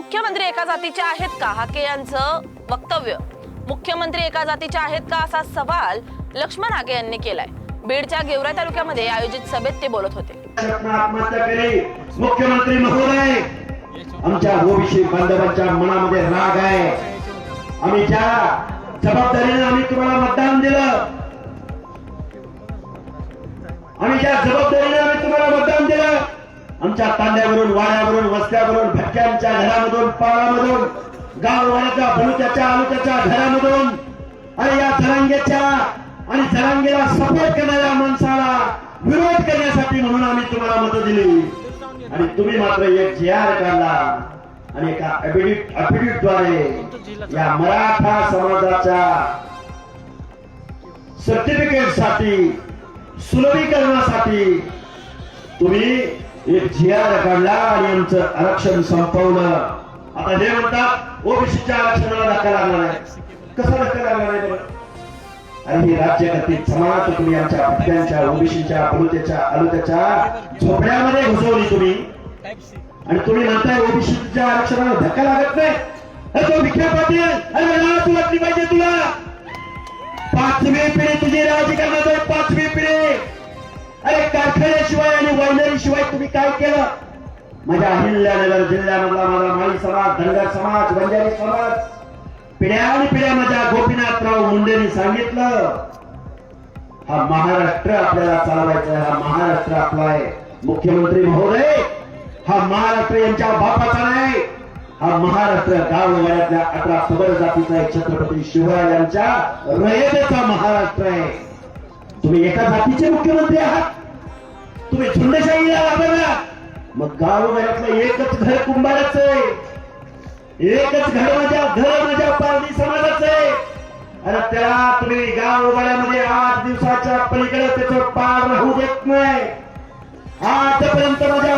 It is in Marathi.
मुख्यमंत्री एका जातीचे आहेत का? हाके यांचं वक्तव्य. मुख्यमंत्री एका जातीचे आहेत का असा सवाल लक्ष्मण हाके यांनी केलाय. बीडच्या गेवरा तालुक्यामध्ये आयोजित सभेत ते बोलत होते. मुख्यमंत्री महोदय आमच्या ओबीसी बांधवांच्या मनामध्ये राग आहे. आम्ही ज्या जबाबदारीने आम्ही तुम्हाला मतदान दिलं आम्ही ज्या जबाबदारी आमच्या तांड्यावरून वाड्यावरून वस्त्यावरून भटक्यांच्या घरामधून पाळामधून गाववाड्याच्या बलुक्याच्या आलुक्याच्या घरामधून आणि या जरांगेच्या आणि जरांगेला सपोर्ट करणाऱ्या माणसाला विरोध करण्यासाठी म्हणून आम्ही तुम्हाला मत दिली. आणि तुम्ही मात्र एक जी आर काढला आणि एका अफिडेव्हिटद्वारे या मराठा समाजाच्या सर्टिफिकेटसाठी सुलभीकरणासाठी तुम्ही एक जी काढला आणि आमचं आरक्षण संपवलं. आता हे म्हणतात ओबीसीच्या आरक्षणाला धक्का लागणार आहे. कसा धक्का लागणार आहे आणि ही राज्यकर्ती समाज तुम्ही आमच्या भटक्यांच्या ओबीसीच्या बलुत्याच्या अलुत्याच्या झोपड्यामध्ये घुसवली तुम्ही. आणि तुम्ही म्हणताय ओबीसीच्या आरक्षणाला धक्का लागत नाही. तो विखे पाटील अरे मला तू वाटली पाहिजे तुला. पाचवी पिढी तुझी राजकारणाचा तुम्ही काय केलं? माझ्या अहिल्यानगर जिल्ह्यामधला माझा माळी समाज धनगर समाज बंजारी समाज पिढ्या आणि पिढ्या माझ्या गोपीनाथराव मुंडेंनी सांगितलं हा महाराष्ट्र आपल्याला चालवायचा हा महाराष्ट्र आपला आहे. मुख्यमंत्री महोदय हा महाराष्ट्र यांच्या बापाचा नाही हा महाराष्ट्र गाववाड्यातल्या अठरा सबर जातीचा आहे छत्रपती शिवरायांच्या रयतेचा महाराष्ट्र आहे. तुम्ही एका जातीचे मुख्यमंत्री आहात. तुम्ही झुंडशाहीला वापरला मग गावघरातलं एकच घर कुंभाराच आहे. एकच घर माझ्या घर माझ्या पारधी समाजाचं आहे. आणि त्याला तुम्ही गाववाड्यामध्ये आठ दिवसाच्या पलीकडे त्याचं पार राहू देत नाही. आजपर्यंत माझ्या